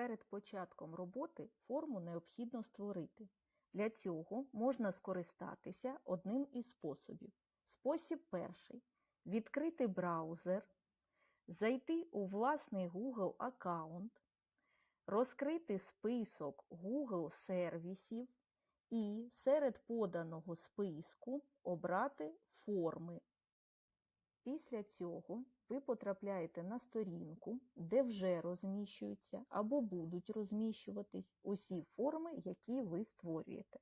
Перед початком роботи форму необхідно створити. Для цього можна скористатися одним із способів. Спосіб перший відкрити браузер, зайти у власний Google аккаунт, розкрити список Google сервісів і серед поданого списку обрати форми. Після цього ви потрапляєте на сторінку, де вже розміщуються або будуть розміщуватись усі форми, які ви створюєте.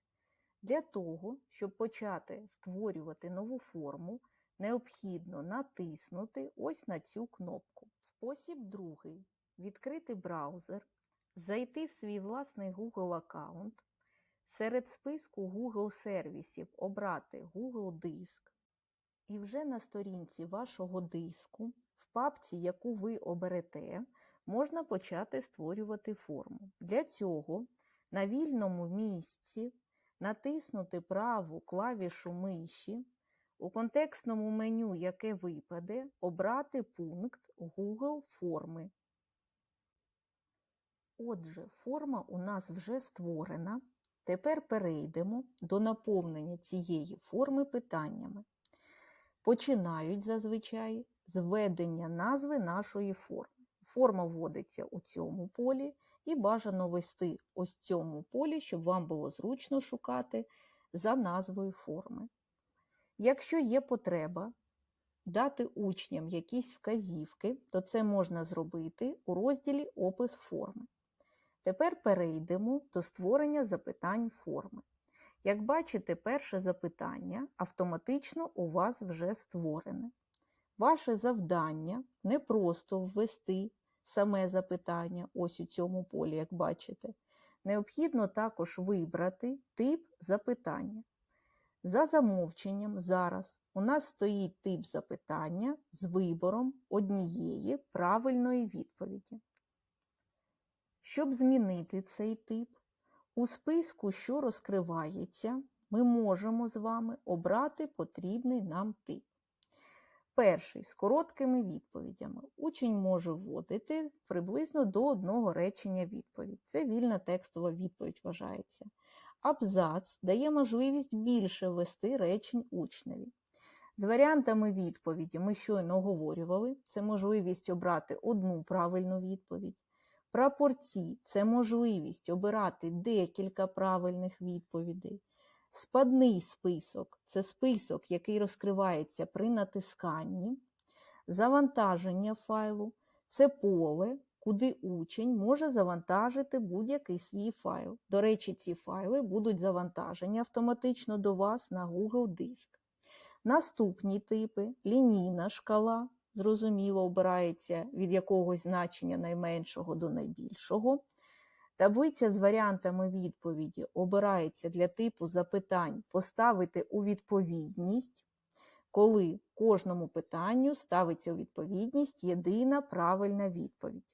Для того, щоб почати створювати нову форму, необхідно натиснути ось на цю кнопку. Спосіб другий відкрити браузер, зайти в свій власний Google аккаунт, серед списку Google сервісів обрати Google Диск. І вже на сторінці вашого диску, в папці, яку ви оберете, можна почати створювати форму. Для цього на вільному місці натиснути праву клавішу миші, у контекстному меню, яке випаде, обрати пункт Google форми. Отже, форма у нас вже створена. Тепер перейдемо до наповнення цієї форми питаннями починають зазвичай з введення назви нашої форми. Форма вводиться у цьому полі і бажано ввести ось цьому полі, щоб вам було зручно шукати за назвою форми. Якщо є потреба дати учням якісь вказівки, то це можна зробити у розділі Опис форми. Тепер перейдемо до створення запитань форми. Як бачите, перше запитання автоматично у вас вже створене. Ваше завдання не просто ввести саме запитання, ось у цьому полі, як бачите. Необхідно також вибрати тип запитання. За замовченням, зараз у нас стоїть тип запитання з вибором однієї правильної відповіді. Щоб змінити цей тип, у списку, що розкривається, ми можемо з вами обрати потрібний нам тип. Перший з короткими відповідями. Учень може вводити приблизно до одного речення відповідь. Це вільна текстова відповідь вважається. Абзац дає можливість більше ввести речень учневі. З варіантами відповіді ми щойно оговорювали. Це можливість обрати одну правильну відповідь. Прапорці це можливість обирати декілька правильних відповідей. Спадний список це список, який розкривається при натисканні. Завантаження файлу це поле, куди учень може завантажити будь-який свій файл. До речі, ці файли будуть завантажені автоматично до вас на Google Диск. Наступні типи лінійна шкала зрозуміло, обирається від якогось значення найменшого до найбільшого. Таблиця з варіантами відповіді обирається для типу запитань поставити у відповідність, коли кожному питанню ставиться у відповідність єдина правильна відповідь.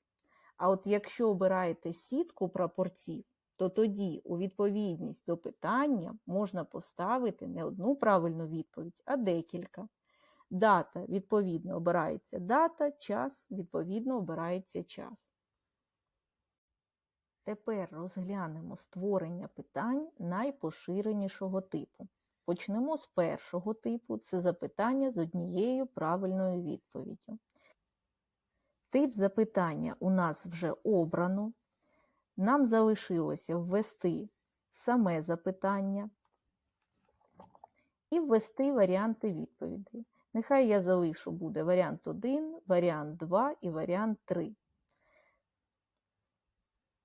А от якщо обираєте сітку прапорців, то тоді у відповідність до питання можна поставити не одну правильну відповідь, а декілька. Дата, відповідно, обирається дата, час, відповідно, обирається час. Тепер розглянемо створення питань найпоширенішого типу. Почнемо з першого типу це запитання з однією правильною відповіддю. Тип запитання у нас вже обрано. Нам залишилося ввести саме запитання і ввести варіанти відповідей. Нехай я залишу буде варіант 1, варіант 2 і варіант 3.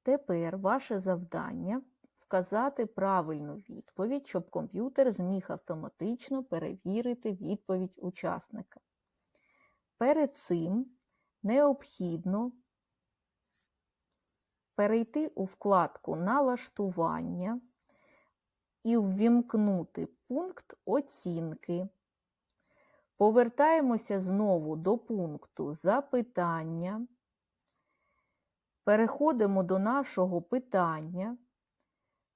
Тепер ваше завдання вказати правильну відповідь, щоб комп'ютер зміг автоматично перевірити відповідь учасника. Перед цим необхідно перейти у вкладку Налаштування і ввімкнути пункт оцінки. Повертаємося знову до пункту запитання. Переходимо до нашого питання,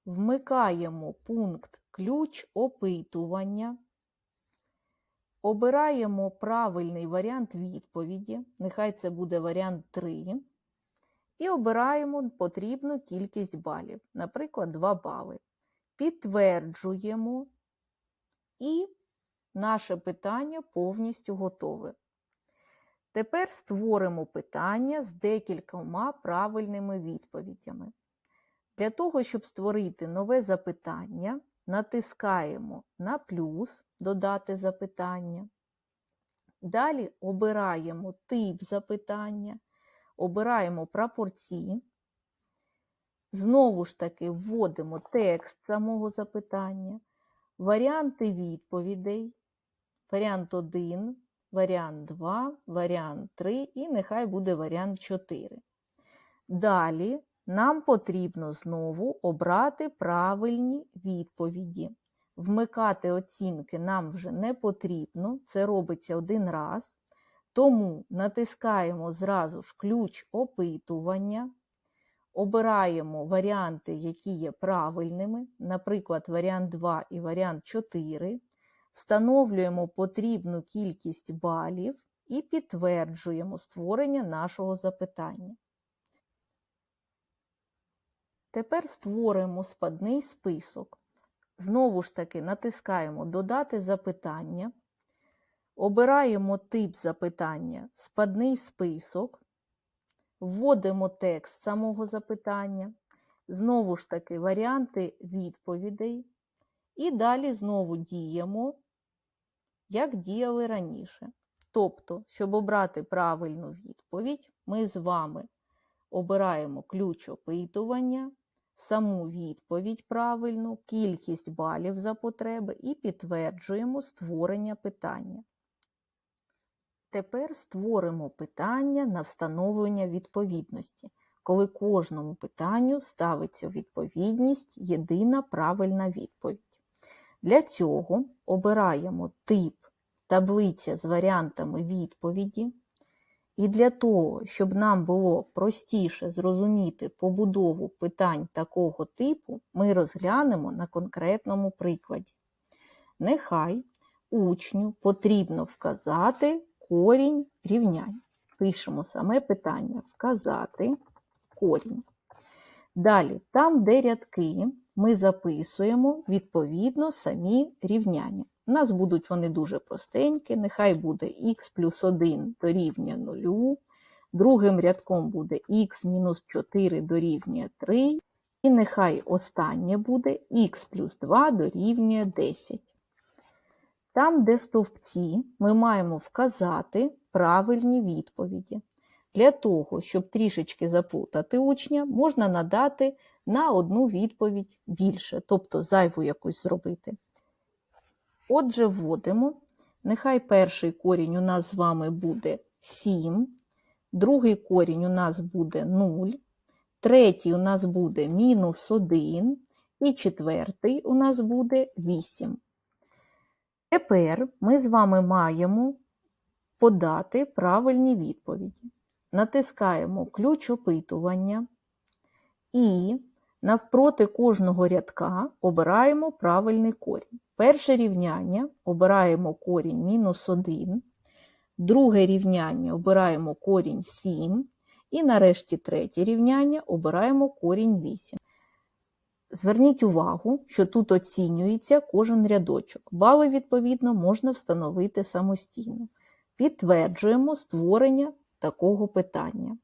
вмикаємо пункт ключ опитування, обираємо правильний варіант відповіді, нехай це буде варіант 3, і обираємо потрібну кількість балів, наприклад, 2 бали. Підтверджуємо, і наше питання повністю готове. Тепер створимо питання з декількома правильними відповідями. Для того, щоб створити нове запитання, натискаємо на плюс Додати запитання. Далі обираємо тип запитання, обираємо прапорці. Знову ж таки вводимо текст самого запитання, варіанти відповідей, варіант 1, варіант 2, варіант 3 і нехай буде варіант 4. Далі нам потрібно знову обрати правильні відповіді. Вмикати оцінки нам вже не потрібно, це робиться один раз. Тому натискаємо зразу ж ключ опитування, обираємо варіанти, які є правильними, наприклад, варіант 2 і варіант 4, встановлюємо потрібну кількість балів і підтверджуємо створення нашого запитання. Тепер створимо спадний список. Знову ж таки натискаємо Додати запитання, обираємо тип запитання Спадний список, вводимо текст самого запитання, знову ж таки варіанти відповідей. І далі знову діємо, як діяли раніше. Тобто, щоб обрати правильну відповідь, ми з вами обираємо ключ опитування саму відповідь правильну, кількість балів за потреби і підтверджуємо створення питання. Тепер створимо питання на встановлення відповідності, коли кожному питанню ставиться відповідність єдина правильна відповідь. Для цього обираємо тип таблиця з варіантами відповіді. І для того, щоб нам було простіше зрозуміти побудову питань такого типу, ми розглянемо на конкретному прикладі. Нехай учню потрібно вказати корінь рівнянь. Пишемо саме питання вказати корінь. Далі, там, де рядки, ми записуємо відповідно самі рівняння. У нас будуть вони дуже простенькі, нехай буде х плюс 1 дорівнює 0, другим рядком буде х мінус 4 дорівнює 3, і нехай останнє буде х плюс 2 дорівнює 10. Там, де стовпці, ми маємо вказати правильні відповіді. Для того, щоб трішечки заплутати учня, можна надати на одну відповідь більше, тобто зайву якусь зробити. Отже, вводимо. Нехай перший корінь у нас з вами буде 7, другий корінь у нас буде 0, третій у нас буде мінус 1, і четвертий у нас буде 8. Тепер ми з вами маємо подати правильні відповіді. Натискаємо ключ опитування і навпроти кожного рядка обираємо правильний корінь. Перше рівняння обираємо корінь мінус 1, друге рівняння обираємо корінь 7, і нарешті третє рівняння обираємо корінь 8. Зверніть увагу, що тут оцінюється кожен рядочок. Бали, відповідно, можна встановити самостійно. Підтверджуємо створення такого питання.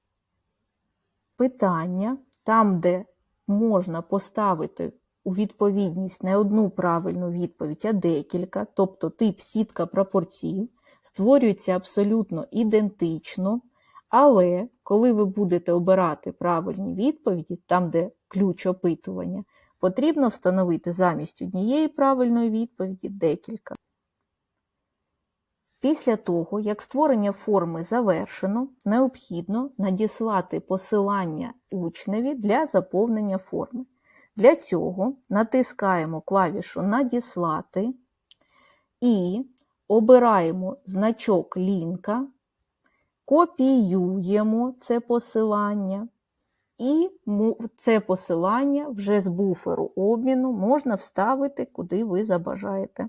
Питання там, де можна поставити у відповідність не одну правильну відповідь, а декілька, тобто тип сітка пропорцій, створюється абсолютно ідентично, але коли ви будете обирати правильні відповіді, там, де ключ опитування, потрібно встановити замість однієї правильної відповіді декілька. Після того, як створення форми завершено, необхідно надіслати посилання учневі для заповнення форми. Для цього натискаємо клавішу Надіслати і обираємо значок лінка, копіюємо це посилання, і це посилання вже з буферу обміну можна вставити, куди ви забажаєте.